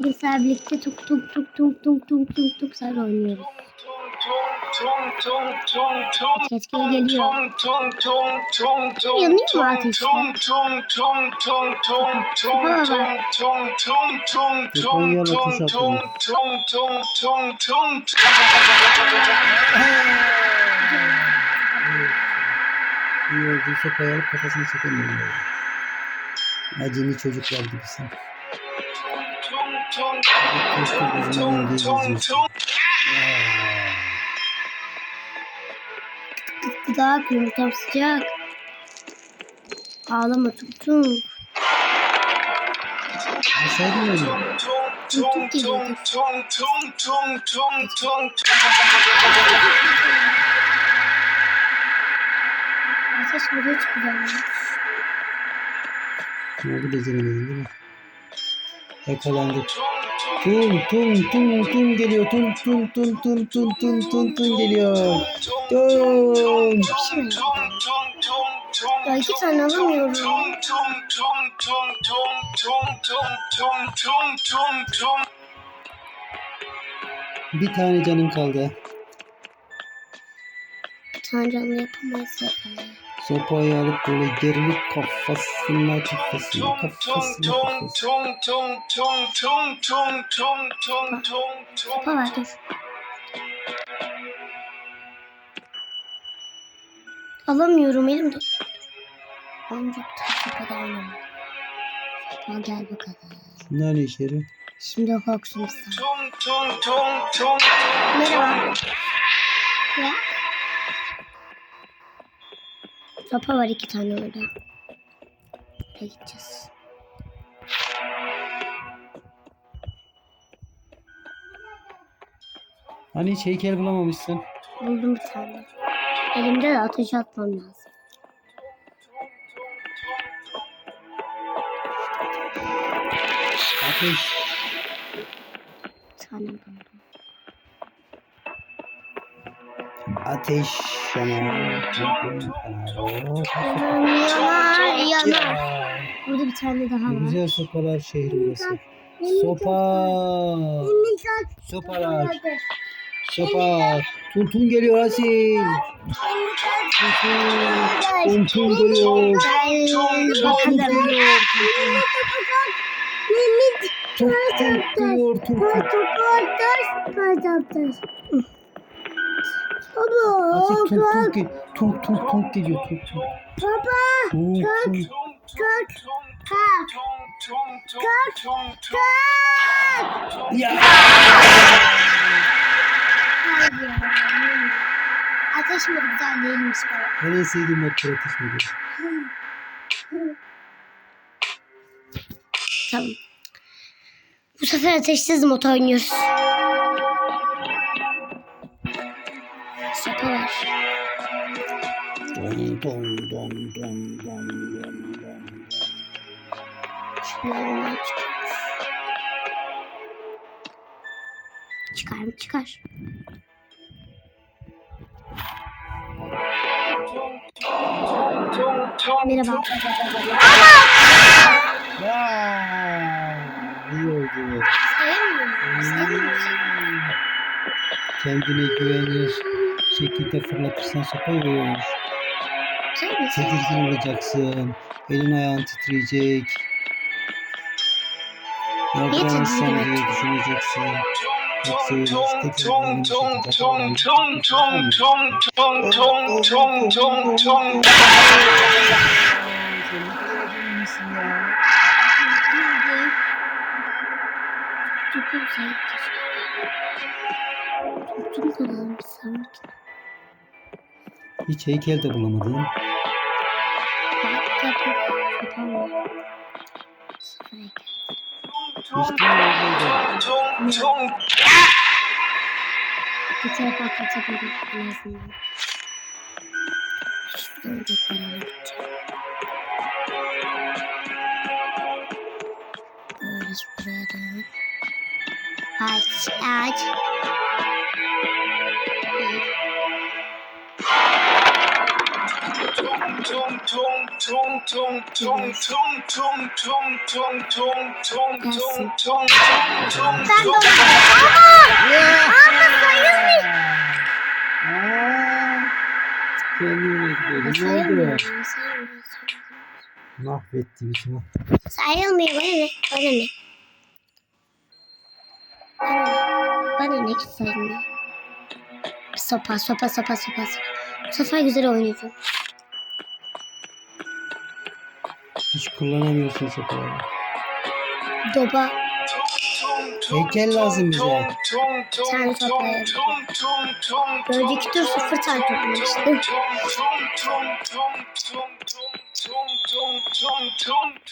Bilgisayar birlikte tuk tuk tuk tuk tuk tuk tuk tuk sarı oynuyoruz. Keşke geliyor. Yanıyor mu ateşte? Atıyor. İyi oldu sopayı alıp kafasını böyle. Acemi çocuklar gibisin. Gıdak yumurtam sıcak. Ağlama tuk tuk. Alsaydın öyle. Tuk geliyor. Ateş buraya çıkacağım. Ne oldu beceremedin değil mi? Yakalandık. Tum tum tum tum geliyor. Tum tum tum tum tum tum tum tum geliyor. Tum. Ya iki tane alamıyorum. Bir tane canım kaldı. Bir tane canlı yapamayız. Zaten. Sopayı alıp böyle gerilip kafasına kafasına kafasına kafasına. Alamıyorum elimde. Ancak taşı kadar alamıyorum. Ha gel bakalım. Nerede içeri? Şimdi Hawks'umuzdan. Merhaba. Ya. Sopa var iki tane orada. Oraya gideceğiz. Hani hiç heykel bulamamışsın. Buldum bir tane. Elimde de ateş atmam lazım. Ateş. Bir tane Ateş yanar. Yanar yanar. Burada bir tane daha var. güzel sopalar şehri burası. Sopa. Sopalar. Sopa. Tun tun geliyor Asil. Tun tun. Tun tun geliyor. Tun tun geliyor. Baba. Azıcık tunk tunk geliyor. Tunk tunk tunk geliyor. Tunk tunk. Baba. Tunk tunk. Tunk tunk. Tunk tunk. Ya. Ateş mi güzel değilmiş baba. Ben en sevdiğim mod pratik mi? Tamam. Bu sefer ateşsiz mod oynuyoruz. Var. Don don don don don don don. Şunlardan çıkar. Mı çıkar. Merhaba. İyi oldu. Sevmiyorum. Sevmiyorum. Kendine güvenir şekilde fırlatırsan sopayı verir. Sevmiyorum. Tedirgin olacaksın. Elin ayağın titreyecek. Tedirgin diye düşüneceksin. Çok güzel. Çok güzel bir sanki. Hiç heykel de bulamadım. İşte buradaydı. Bir tarafa kaçabilirim en azından. İşte ölecekler anlatacağım. Doğru buraya doğru. Aç, aç. Oldu? Sayılmıyor. Mahvetti. Sayılmıyor. Bana ne? Bana ne? Bana ne? Bana ne ki sayılmıyor? Sopa, sopa, sopa, sopa, sopa. Bu sefer güzel oynayacağım. Hiç kullanamıyorsun sopayı. Doba. Heykel lazım bize. Sen toplayalım. Önceki tur sıfır tane toplamıştım.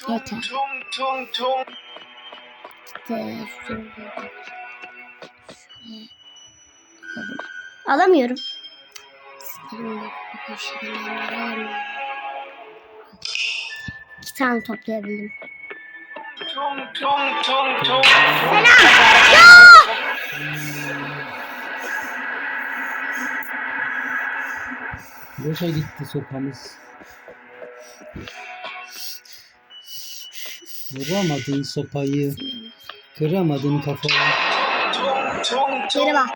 Yeter. Alamıyorum. Alamıyorum. Tane toplayabildim. Boşa gitti sopamız. Vuramadın sopayı. Kıramadın kafayı. Geri bak.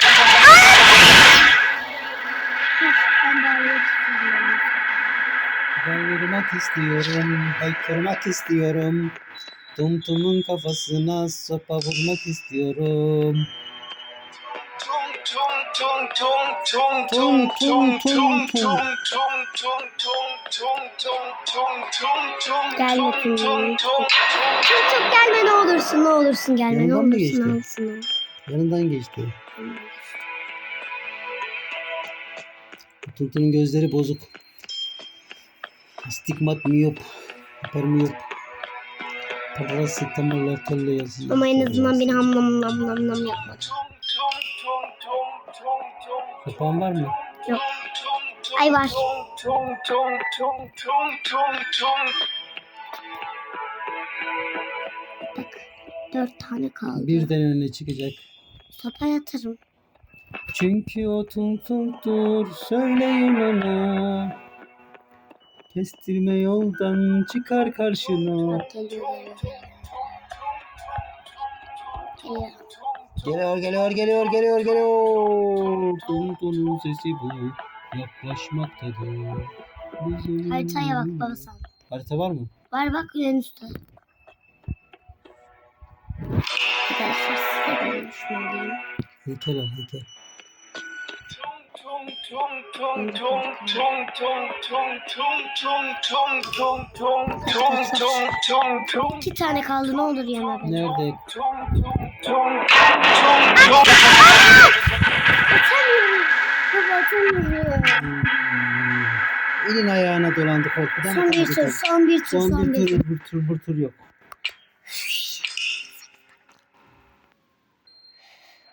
Ben bağırmak istiyorum. Vurmak istiyorum. Haykırmak istiyorum. Tum tumun kafasına sopa vurmak istiyorum. Gelme Tümcüm. Çok çok gelme ne olursun ne olursun gelme ne Yanından mı olursun geçti? ne olursun. Yanından geçti. Tuntunun gözleri bozuk. Astigmat miyop. Hipermiyop. Parasetamol tolle yazıyor. Ama en azından beni ham nam nam nam nam yapmadı. Kapağın var mı? Yok. Ay var. Bak. Dört tane kaldı. Birden önüne çıkacak. Sopa yatarım. Çünkü o tum tumtur söyleyin ona. Kestirme yoldan çıkar karşına. Geliyor geliyor. Geliyor. Geliyor geliyor. Tum tumun sesi bu. Yaklaşmaktadır. Bizim... Haritaya bak baba sen. Harita var mı? Var bak en üstte. Heykel al heykel. İki tane kaldı ne olur yeme beni. Nerede? Atamıyorum. Baba atamıyorum. Hmm. Elin ayağına dolandı korkudan. Son bir tur, son bir tur, Son bir tur, bir tur, bir tur yok.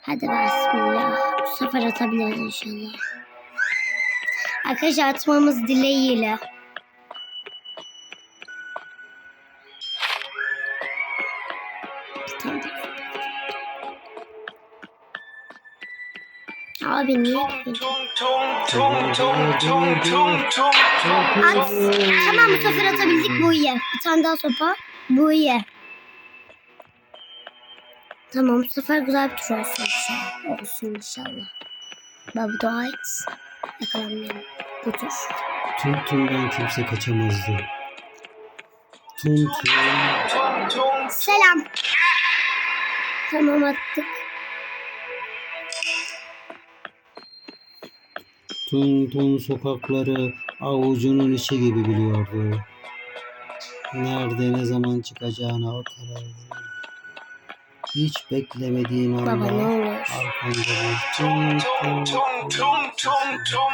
Hadi bismillah. Sefer atabiliriz inşallah. Arkadaşlar atmamız dileğiyle. Abi niye? At. Tamam bu sefer atabildik bu iyi. Bir tane daha sopa. Bu iyi. Tamam bu sefer güzel bir tur olsun inşallah. Olsun inşallah. Dua et. Yakalanmayalım. Bu tur. Tüm tümden kimse kaçamazdı. Tüm tüm. Selam. Tamam attık. Tüm tüm sokakları avucunun içi gibi biliyordu. Nerede ne zaman çıkacağına o karar verir. Hiç beklemediğin Baba anda ne olur. arkanda bir tüm tüm tüm sesi.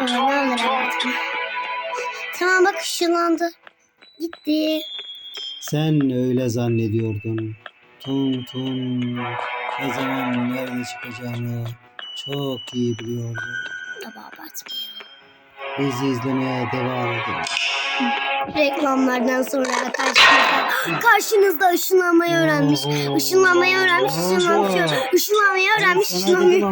Baba ne olur hayatım. Tamam bak ışınlandı. Gitti. Sen öyle zannediyordun. Tum tum ne zaman nerede çıkacağını çok iyi biliyordu. Baba abartma. Bizi izlemeye devam edin. Reklamlardan sonra karşınızda Karşınızda ışınlanmayı öğrenmiş. Işınlanmayı öğrenmiş, ışınlanmış. Işınlanmayı öğrenmiş, tun.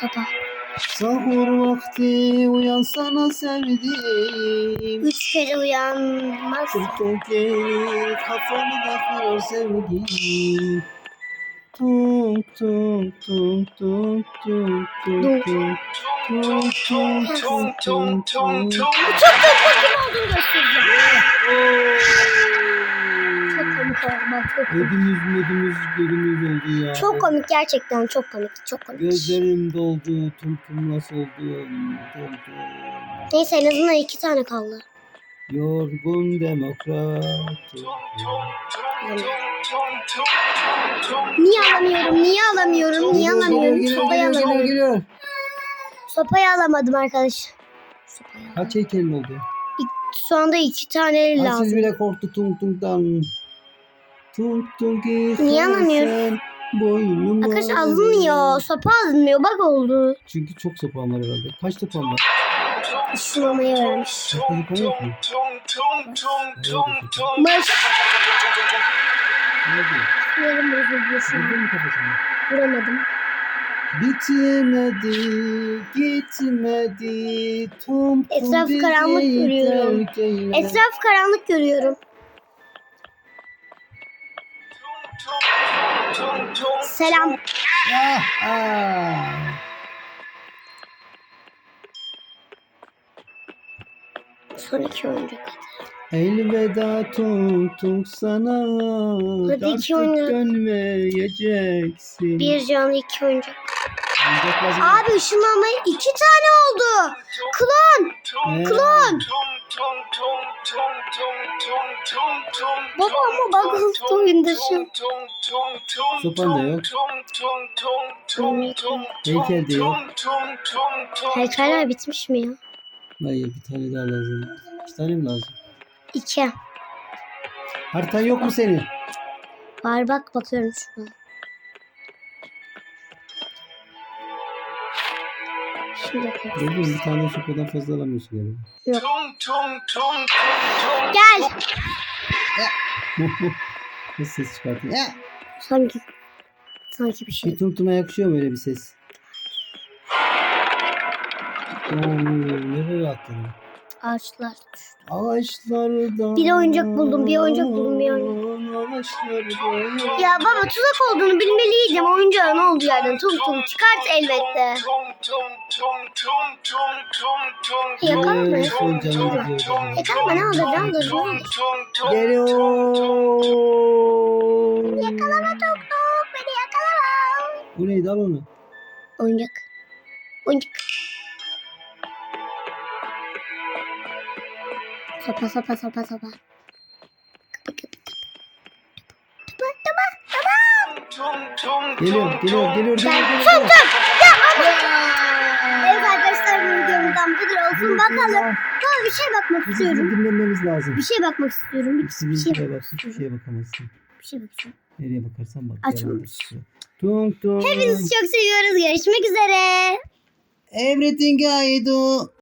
Sopa. Sahur vakti uyansana sevdiğim. Üç kere uyanmaz. Tuk gelir kafamı da kırar sevdiğim. Tuk tuk tuk. Çok komik kim olduğunu göstereceğim. Çok komik oldu. Ödümüz ödümüz ya. Çok komik gerçekten çok komik. Çok komik. Gözlerim doldu, tum tum nasıl oldu, doldu. Neyse en azından iki tane kaldı. Yorgun demokrat. Niye alamıyorum? Niye alamıyorum? Niye alamıyorum? Sopayı alamıyorum. geliyor. Sopayı alamadım arkadaş. Sopayı alamadım. Kaç heykelin oldu? Şu anda iki tane Asil lazım. bile korktu tung tungdan. Tung tung Niye alamıyorum? Boynuma. Arkadaş alınmıyor. Sopa alınmıyor. Bak oldu. Çünkü çok sopan var herhalde. Kaç sopan var? Işınlamayı öğrenmiş. Başka sopan yok mu? Baş. Nerede? Sinirim bozuldu şimdi. Vurdun mu kafasına? Vuramadım. Bitmedi, gitmedi. Tum bizi karanlık görüyorum. terk eyle. Etraf karanlık görüyorum. Selam. Ah, ah. Son iki oyuncak. Elveda tung sana. Hadi iki Artık oyna. dönmeyeceksin. Bir canlı iki oyuncak. Oyuncak lazım. Abi ışınlanmayı iki tane oldu. Klon. Klon. Baba ama bak hızlı oyundasın. Sopan da yok. Heykel de yok. Heykeller bitmiş mi ya? Hayır bir tane daha lazım. İki tane mi lazım? İki. Haritan yok mu senin? Var bak bakıyorum şuna. Şimdi? Bir tane sopadan fazla alamıyorsun galiba. Gel. Nasıl ses çıkartıyor? Ya. Sanki sanki bir şey. Bir tumtuma yakışıyor mu öyle bir ses? Oo, nereye atladın? Ağaçlar. Ağaçlarda. Bir oyuncak buldum, bir oyuncak buldum, bir Ağaçlarda. Ya baba tuzak olduğunu bilmeliydim. Oyuncağın olduğu yerden tum tum çıkart elbette. Yakalama. Yakalama ne olur ne olur ne olur. Geliyor. Yakalama tok tok beni yakalama. Bu neydi al onu. Oyuncak. Oyuncak. Sopa sopa sopa sopa. Kapı kapı. Topa topa topa. Geliyor, geliyor, geliyor, geliyor. Ben geliyor. tuttum. Ya ama. Evet arkadaşlar bu videomuzdan budur olsun bakalım. Baba bir şey bakmak Bizim istiyorum. dinlememiz lazım. Bir şey bakmak istiyorum. Bir, bir şey bir bakmak istiyorum. şeye bakamazsın. Bir şey bakacağım. Nereye bakarsan bak. Yalandır işte. Tung tung. Hepinizi çok seviyoruz. Görüşmek üzere. Everything I do.